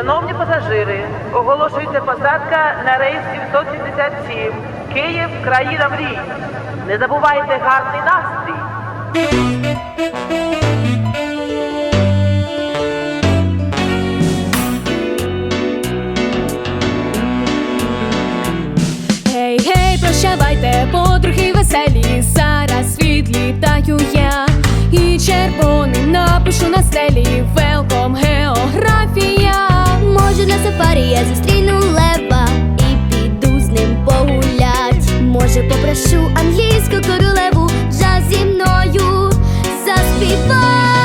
Шановні пасажири, оголошується посадка на рейс 777 Київ, країна мрій. Не забувайте гарний настрій. Попрошу англійську королеву джаз зі мною заспівай.